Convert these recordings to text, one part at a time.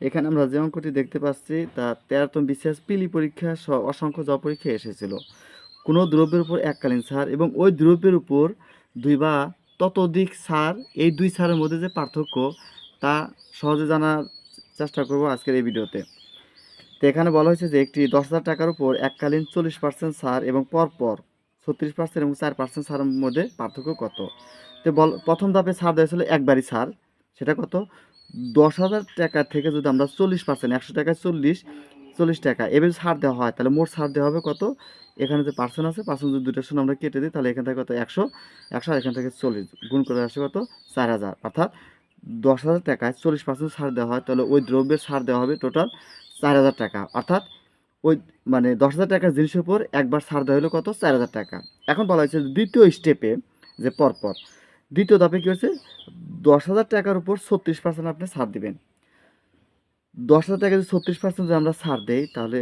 এখানে আমরা যে অঙ্কটি দেখতে পাচ্ছি, তা তেরোতম বিশেষ পিলি পরীক্ষা অসংখ্য জ পরীক্ষা এসেছিল। কোনো দ্রব্যের উপর এককালীন সার এবং ওই দ্রব্যের উপর দুই বা ততোধিক সার, এই দুই সারের মধ্যে যে পার্থক্য, তা সহজে জানার চেষ্টা করব আজকের এই ভিডিওতে। তো এখানে বলা হয়েছে যে একটি দশ হাজার টাকার উপর এককালীন চল্লিশ পার্সেন্ট সার এবং পরপর ছত্রিশ পার্সেন্ট এবং চার পার্সেন্ট সারের মধ্যে পার্থক্য কত? তো বল, প্রথম ধাপে সার দেওয়া ছিল একবারই সার। সেটা কত? দশ হাজার টাকা থেকে যদি আমরা চল্লিশ পার্সেন্ট একশো টাকায় চল্লিশ চল্লিশ টাকা এবার ছাড় দেওয়া হয়, তাহলে মোট ছাড় দেওয়া হবে কত? এখানে যে পার্সেন্ট আছে পার্সেন্ট যদি দুটো শূন্য আমরা কেটে দিই, তাহলে এখান থেকে কত? একশো একশো এখান থেকে চল্লিশ, গুণ করে আসে কত? চার হাজার। অর্থাৎ দশ হাজার টাকায় চল্লিশ পার্সেন্ট ছাড় দেওয়া হয়, তাহলে ওই দ্রব্যের ছাড় দেওয়া হবে টোটাল চার হাজার টাকা। অর্থাৎ ওই মানে দশ হাজার টাকার জিনিসের উপর একবার ছাড় দেওয়া হলো কত? চার হাজার টাকা। এখন বলা হয়েছে দ্বিতীয় স্টেপে যে পরপর, দ্বিতীয় ধাপে কী হচ্ছে দশ হাজার টাকার উপর ছত্রিশ পার্সেন্ট আপনি ছাড় দেবেন। দশ হাজার টাকা যদি ছত্রিশ পার্সেন্ট যদি আমরা ছাড় দেই, তাহলে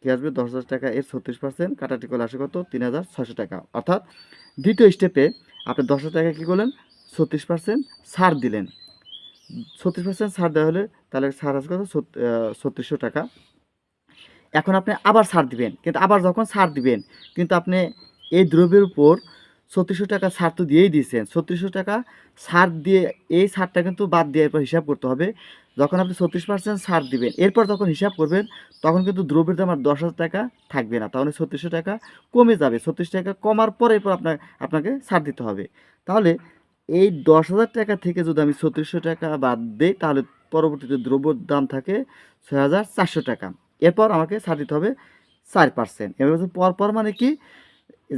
কী আসবে? দশ হাজার টাকা এর ছত্রিশ পার্সেন্ট কাটাটি করলে আসে কত? তিন হাজার ছশো টাকা। অর্থাৎ দ্বিতীয় স্টেপে আপনি দশ হাজার টাকা কী করলেন? ছত্রিশ পার্সেন্ট ছাড় দিলেন। ছত্রিশ পার্সেন্ট ছাড় দেওয়া হলে তাহলে ছাড় আসবে কত? ছত্রিশশো টাকা। এখন আপনি আবার ছাড় দিবেন। কিন্তু আবার যখন ছাড় দিবেন, কিন্তু আপনি এই দ্রব্যের উপর ছত্রিশশো টাকা ছাড় তো দিয়েই দিয়েছেন। ছত্রিশশো টাকা ছাড় দিয়ে এই ছাড়টা কিন্তু বাদ দিয়ে এরপর হিসাব করতে হবে। যখন আপনি ছত্রিশ পার্সেন্ট ছাড় দিবেন, এরপর যখন হিসাব করবেন, তখন কিন্তু দ্রব্যের দাম আর দশ হাজার টাকা থাকবে না। তাহলে ছত্রিশশো টাকা কমে যাবে। ছত্রিশ টাকা কমার পরে এরপর আপনার, আপনাকে ছাড় দিতে হবে। তাহলে এই দশ হাজার টাকা থেকে যদি আমি ছত্রিশশো টাকা বাদ দিই, তাহলে পরবর্তীতে দ্রব্যর দাম থাকে ছয় হাজার চারশো টাকা। এরপর আমাকে ছাড় দিতে হবে চার পার্সেন্ট এবার পরপর মানে কি?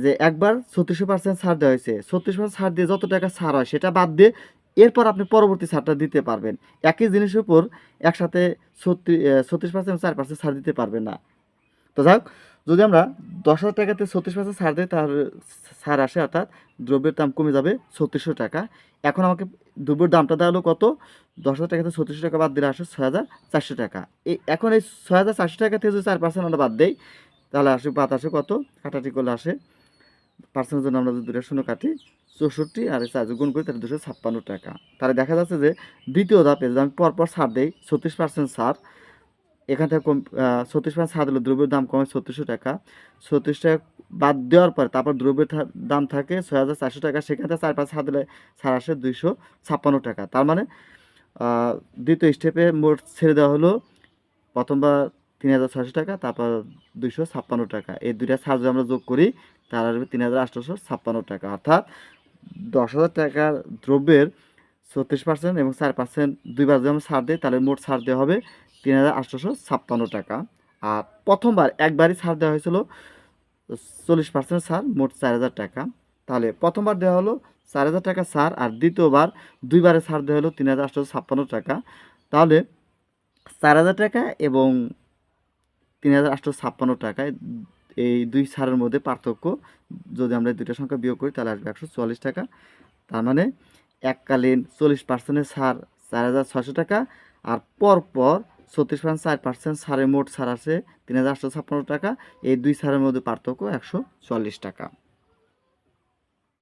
যে একবার ছত্রিশশো পার্সেন্ট ছাড় দেওয়া হয়েছে, ছত্রিশ পার্সেন্ট ছাড় দিয়ে যত টাকা ছাড় হয় সেটা বাদ দিয়ে এরপর আপনি পরবর্তী ছাড়টা দিতে পারবেন। একই জিনিসের উপর একসাথে ছত্রিশ ছত্রিশ পার্সেন্ট চার পার্সেন্ট ছাড় দিতে পারবেন না। তো যাই যদি আমরা দশ হাজার টাকাতে ছত্রিশ পার্সেন্ট ছাড় দিই তাহলে ছাড় আসে অর্থাৎ দ্রব্যের দাম কমে যাবে ছত্রিশশো টাকা। এখন আমাকে দ্রব্যের দামটা দেওয়া হলো কত? দশ হাজার টাকাতে ছত্রিশশো টাকা বাদ দিলে আসে ছয় হাজার চারশো টাকা। এই এখন এই ছয় হাজার চারশো টাকা থেকে যদি চার পার্সেন্ট আমরা বাদ দেই, তাহলে আসে বাদ আসে কত? কাটাটি করলে আসে পার্সেন্টের জন্য আমরা যদি দুটো শূন্য কাটি, চৌষট্টি আর চার গুণ করি, তাহলে দুশো ছাপ্পান্ন টাকা। তাহলে দেখা যাচ্ছে যে দ্বিতীয় ধাপে যদি আমি পরপর ছাড় দেই, ছত্রিশ পার্সেন্ট ছাড়, এখান থেকে কম ছত্রিশ পার্সেন্ট ছাড় দিলে দ্রব্যের দাম কমে ছত্রিশশো টাকা। ছত্রিশ টাকা বাদ দেওয়ার পরে তারপর দ্রব্যের দাম থাকে ছয় হাজার চারশো টাকা, সেখান থেকে চার পাঁচ ছাড় দিলে ছাড় আসে দুইশো ছাপ্পান্ন টাকা। তার মানে দ্বিতীয় স্টেপে মোট ছেড়ে দেওয়া হলো প্রথমবার তিন হাজার ছয়শো টাকা, তারপর দুইশো ছাপ্পান্ন টাকা। এই দুইটা ছাড় যদি আমরা যোগ করি তার আসবে তিন হাজার আটশোশো ছাপ্পান্ন টাকা। অর্থাৎ দশ হাজার টাকার দ্রব্যের ছত্রিশ পার্সেন্ট এবং চার পার্সেন্ট দুইবার যদি আমরা ছাড় দিই, তাহলে মোট ছাড় দেওয়া হবে তিন হাজার আটশোশো ছাপ্পান্ন টাকা। আর প্রথমবার একবারই ছাড় দেওয়া হয়েছিল চল্লিশ পার্সেন্ট ছাড়, মোট চার হাজার টাকা। তাহলে প্রথমবার দেওয়া হলো চার হাজার টাকা ছাড় আর দ্বিতীয়বার দুইবারে ছাড় দেওয়া হলো তিন হাজার আটশোশো ছাপ্পান্ন টাকা। তাহলে চার হাজার টাকা এবং তিন হাজার আটশো ছাপ্পান্ন টাকায় এই দুই সারের মধ্যে পার্থক্য। যদি আমরা দুইটা সংখ্যা বিয়োগ করি, তাহলে আসবে একশো চুয়াল্লিশ টাকা। তার মানে এককালীন চল্লিশ পার্সেন্টের সার চার হাজার ছশো টাকা, আর পরপর ছত্রিশ পার্সেন্ট চার পার্সেন্ট সারের মোট সার আছে তিন হাজার আটশো ছাপ্পান্ন টাকা। এই দুই সারের মধ্যে পার্থক্য একশো চুয়াল্লিশ টাকা।